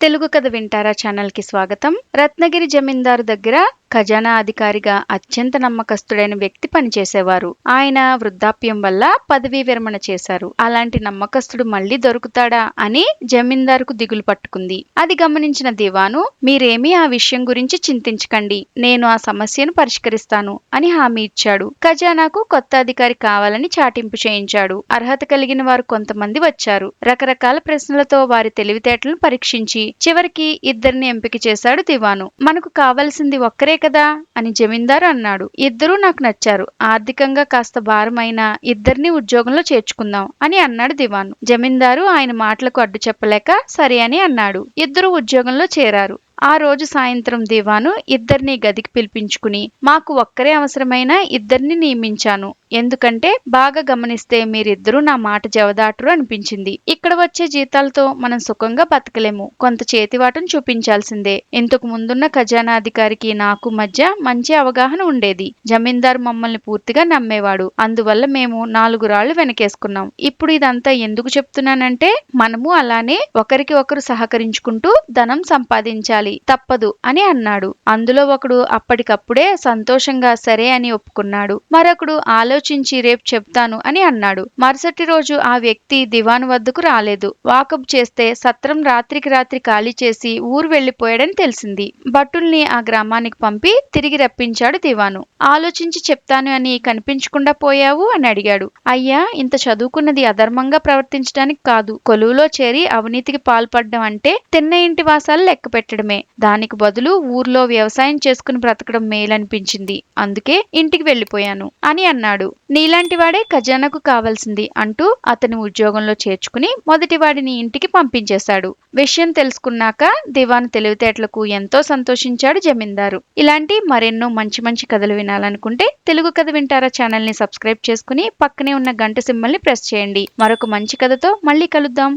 తెలుగు కథ వింటారా ఛానల్కి స్వాగతం. రత్నగిరి జమీందారు దగ్గర ఖజానా అధికారిగా అత్యంత నమ్మకస్తుడైన వ్యక్తి పనిచేసేవారు. ఆయన వృద్ధాప్యం వల్ల పదవీ విరమణ చేశారు. అలాంటి నమ్మకస్తుడు మళ్ళీ దొరుకుతాడా అని జమీందారుకు దిగులు పట్టుకుంది. అది గమనించిన దివాను మీరేమీ ఆ విషయం గురించి చింతించకండి. నేను ఆ సమస్యను పరిష్కరిస్తాను అని హామీ ఇచ్చాడు. ఖజానాకు కొత్త అధికారి కావాలని చాటింపు చేయించాడు. అర్హత కలిగిన వారు కొంతమంది వచ్చారు. రకరకాల ప్రశ్నలతో వారి తెలివితేటలను పరీక్షించి చివరికి ఇద్దరిని ఎంపిక చేశాడు దివాను. మనకు కావలసింది ఒక్కరే కదా? అని జమీందారు అన్నాడు. ఇద్దరూ నాకు నచ్చారు. ఆర్థికంగా కాస్త భారమైన ఇద్దరిని ఉద్యోగంలో చేర్చుకుందాం అని అన్నాడు దివాను. జమీందారు ఆయన మాటలకు అడ్డు చెప్పలేక సరే అని అన్నాడు. ఇద్దరు ఉద్యోగంలో చేరారు. ఆ రోజు సాయంత్రం దివాను ఇద్దరిని గదికి పిలిపించుకుని మాకు ఒక్కరే అవసరమైన ఇద్దరిని నియమించాను. ఎందుకంటే బాగా గమనిస్తే మీరిద్దరూ నా మాట జవదాటరు అనిపించింది. ఇక్కడ వచ్చే జీతాలతో మనం సుఖంగా బతకలేము. కొంత చేతివాటం చూపించాల్సిందే. ఇంతకు ముందున్న ఖజానాధికారికి నాకు మధ్య మంచి అవగాహన ఉండేది. జమీందారు మమ్మల్ని పూర్తిగా నమ్మేవాడు. అందువల్ల మేము నాలుగు రాళ్ళు వెనకేసుకున్నాం. ఇప్పుడు ఇదంతా ఎందుకు చెప్తున్నానంటే మనము అలానే ఒకరికి ఒకరు సహకరించుకుంటూ ధనం సంపాదించాలి. తప్పదు అని అన్నాడు. అందులో ఒకడు అప్పటికప్పుడే సంతోషంగా సరే అని ఒప్పుకున్నాడు. మరొకడు ఆలోచించి రేపు చెప్తాను అని అన్నాడు. మరుసటి రోజు ఆ వ్యక్తి దివాను వద్దకు రాలేదు. వాకప్ చేస్తే సత్రం రాత్రికి రాత్రి ఖాళీ చేసి ఊరు వెళ్ళిపోయాడని తెలిసింది. భటుల్ని ఆ గ్రామానికి పంపి తిరిగి రప్పించాడు దివాను. ఆలోచించి చెప్తాను అని కనిపించకుండా పోయావు అని అడిగాడు. అయ్యా ఇంత చదువుకున్నది అధర్మంగా ప్రవర్తించడానికి కాదు. కొలువులో చేరి అవినీతికి పాల్పడడం అంటే తిన్న ఇంటి వాసాలు లెక్క పెట్టడమే. దానికి బదులు ఊర్లో వ్యవసాయం చేసుకుని బ్రతకడం మేలనిపించింది. అందుకే ఇంటికి వెళ్ళిపోయాను అని అన్నాడు. నీలాంటి వాడే ఖజానాకు కావాల్సింది అంటూ అతని ఉద్యోగంలో చేర్చుకుని మొదటివాడిని ఇంటికి పంపించేశాడు. విషయం తెలుసుకున్నాక దివాన్ తెలివితేటలకు ఎంతో సంతోషించాడు జమీందారు. ఇలాంటి మరెన్నో మంచి మంచి కథలు వినాలనుకుంటే తెలుగు కథ వింటారా ఛానల్ని సబ్స్క్రైబ్ చేసుకుని పక్కనే ఉన్న గంట సింబల్ని ప్రెస్ చేయండి. మరొక మంచి కథతో మళ్ళీ కలుద్దాం.